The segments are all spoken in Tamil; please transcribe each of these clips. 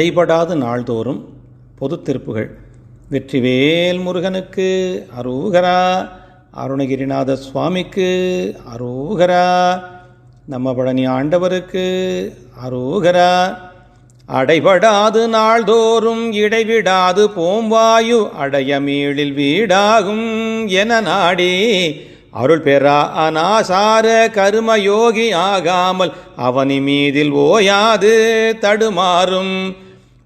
அடைபடாது நாள்தோறும் பொது திருப்புகள். வெற்றிவேல் முருகனுக்கு அரூகரா அருணகிரிநாத சுவாமிக்கு அரூகரா நம்ம பழனி ஆண்டவருக்கு அரூகரா. அடைபடாது நாள்தோறும் இடைவிடாது போம்வாயு அடையமீழில் வீடாகும் என நாடி அருள் பெறா அநாசார கருமயோகி ஆகாமல் அவனி மீதில் ஓயாது தடுமாறும்.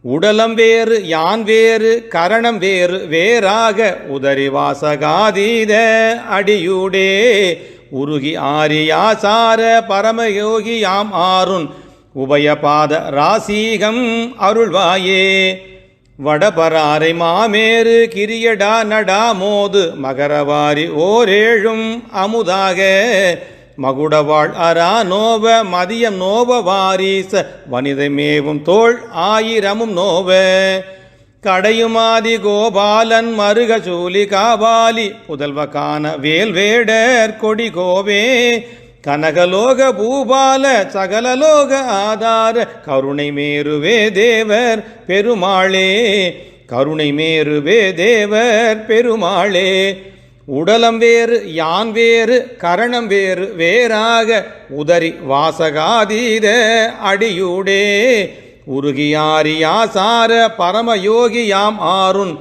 உடலம் வேறு யான் வேறு கரணம் வேறு வேறாக உதறி வாசகாதீத அடியூடே. உருகி ஆரியாசார பரமயோகி யாம் ஆருண் உபயபாத ராசீகம் அருள்வாயே. வடபராரை மாமேறு கிரியடா நடா மோது மகரவாரி ஓரேழும் அமுதாக. மகுடவாள் அரா நோவ மதியம் நோவ வாரீச வனிதமேவும் தோள் ஆயிரமும் நோவ. கடையுமாதி கோபாலன் மருக சூலி காபாலி புதல்வ காண வேல்வேடர் கொடி கோவே. கனகலோக பூபால சகலலோக ஆதார கருணை மேருவே தேவர் பெருமாளே. கருணை மேருவே தேவர் பெருமாளே. உடலம் வேறு யான் வேறு கரணம் வேறு வேறாக உதறி வாசகாதீத அடியூடே. உருகியாரியாசார பரமயோகியாம் ஆருண்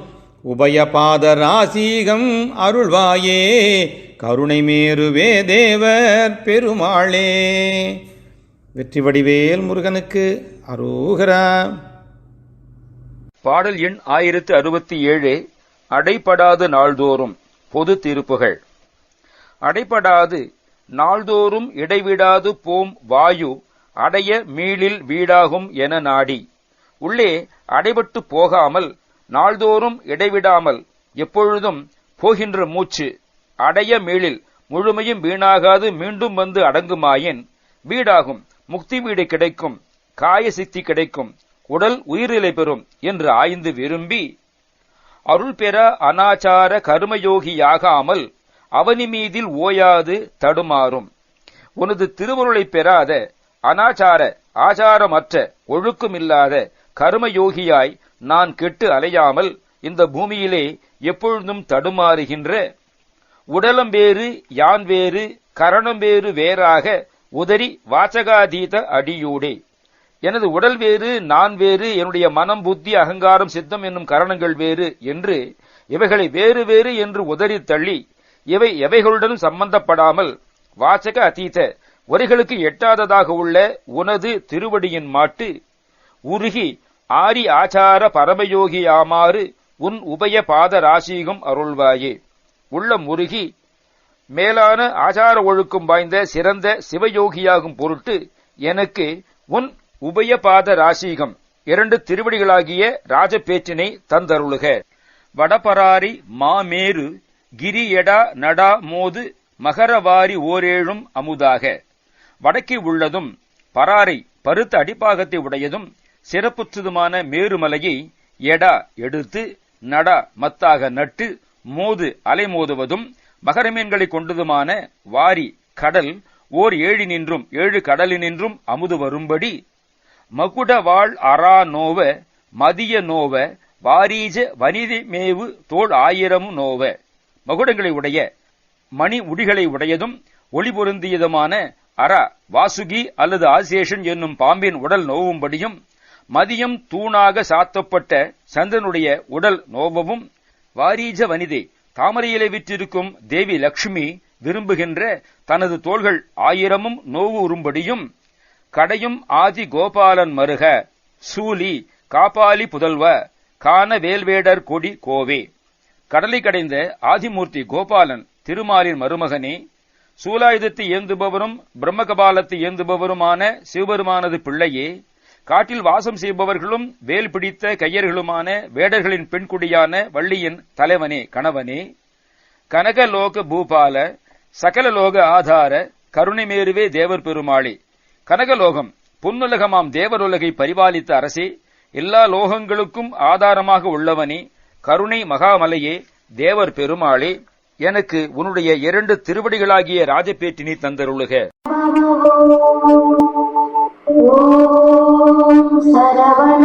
உபயபாத ராசீகம் அருள்வாயே. கருணை மேருவே தேவர் பெருமாளே. வெற்றி வடிவேல் முருகனுக்கு அரோகரா. பாடல் எண் ஆயிரத்து அறுபத்தி ஏழு அடைபடாது நாள்தோறும். பொது தீர்ப்புகள். அடைபடாது நாள்தோறும் இடைவிடாது போம் வாயு அடைய மீளில் வீடாகும் என நாடி. உள்ளே அடைபட்டு போகாமல் நாள்தோறும் இடைவிடாமல் எப்பொழுதும் போகின்ற மூச்சு அடைய மீளில் முழுமையும் வீணாகாது மீண்டும் வந்து அடங்குமாயின் வீடாகும் முக்தி வீடு கிடைக்கும் காய சித்தி கிடைக்கும் உடல் உயிரிலை பெறும் என்று ஆய்ந்து விரும்பி அருள் பெற அனாச்சார கர்மயோகியாகாமல் அவனி மீதில் ஓயாது தடுமாறும். உனது திருவருளை பெறாத அனாச்சார ஆச்சாரமற்ற ஒழுக்கமில்லாத கர்மயோகியாய் நான் கெட்டு அலையாமல் இந்த பூமியிலே எப்பொழுதும் தடுமாறுகின்ற உடலம் வேறு யான் வேறு கரணம் வேறு வேறாக உதறி வாசகாதீத அடியூடே. எனது உடல் வேறு நான் வேறு என்னுடைய மனம் புத்தி அகங்காரம் சித்தம் என்னும் கரணங்கள் வேறு என்று இவைகளை வேறு வேறு என்று உதறி தள்ளி இவை எவைகளுடன் சம்பந்தப்படாமல் வாசக அதீத வரிகளுக்கு எட்டாததாக உள்ள உனது திருவடியின் மாட்டு உருகி ஆரி ஆச்சார பரமயோகியாமாறு உன் உபய பாத ராசீகம் அருள்வாயே. உள்ள முருகி மேலான ஆச்சார ஒழுக்கம் வாய்ந்த சிறந்த சிவயோகியாகும் பொருட்டு எனக்கு உன் உபயபாத ராசீகம். இரண்டு திருவடிகளாகிய ராஜபேற்றினை தந்தருளுக. வடபராரி மாமேரு கிரியடா நடா மோது மகரவாரி ஓரேழும் அமுதாக. வடக்கே உள்ளதும் பராரை பருத்த அடிப்பாகத்தை உடையதும் சிறப்புற்றதுமான மேருமலையை எடா எடுத்து நடா மத்தாக நட்டு மோது அலைமோதுவதும் மகரமீன்களை கொண்டதுமான வாரி கடல் ஓர் ஏழி நின்றும் ஏழு கடலினின்றும் அமுது வரும்படி மகுட வாழ் அரா நோவ மதிய நோவ வாரீஜ வனிதி மேவு தோல் ஆயிரம் நோவ. மகுடங்களை உடைய மணி உடிகளை உடையதும் ஒளி பொருந்தியதுமான அரா வாசுகி அல்லது ஆசேஷன் என்னும் பாம்பின் உடல் நோவும்படியும் மதியம் தூணாக சாத்தப்பட்ட சந்திரனுடைய உடல் நோவவும் வாரீஜ வனிதை தாமரையிலே விற்றிருக்கும் தேவி லக்ஷ்மி விரும்புகின்ற தனது தோள்கள் ஆயிரமும் நோவு உறும்படியும் கடையும் ஆதி கோபாலன் மருக சூலி காப்பாலி புதல்வ கான வேல்வேடர் கொடி கோவே. கடலை கடைந்த ஆதிமூர்த்தி கோபாலன் திருமாலின் மருமகனே சூலாயுதத்தை ஏந்துபவரும் பிரம்மகபாலத்தை ஏந்துபவருமான சிவபெருமானது பிள்ளையே காட்டில் வாசம் செய்பவர்களும் வேல் பிடித்த கையர்களுமான வேடர்களின் பெண்குடியான வள்ளியின் தலைவனே கணவனே. கனகலோக பூபால சகலலோக ஆதார கருணைமேருவே தேவர் பெருமாளே. கனகலோகம் பொன்னுலகமாம் தேவருலகை பரிபாலித்த அரசே எல்லா லோகங்களுக்கும் ஆதாரமாக உள்ளவனே கருணை மகாமலையே தேவர் பெருமாளே எனக்கு உன்னுடைய இரண்டு திருவடிகளாகிய ராஜபேட்டினி தந்தருளுக. ஓம் சரவண